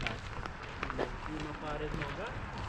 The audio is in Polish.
Nie ma pary w nogach?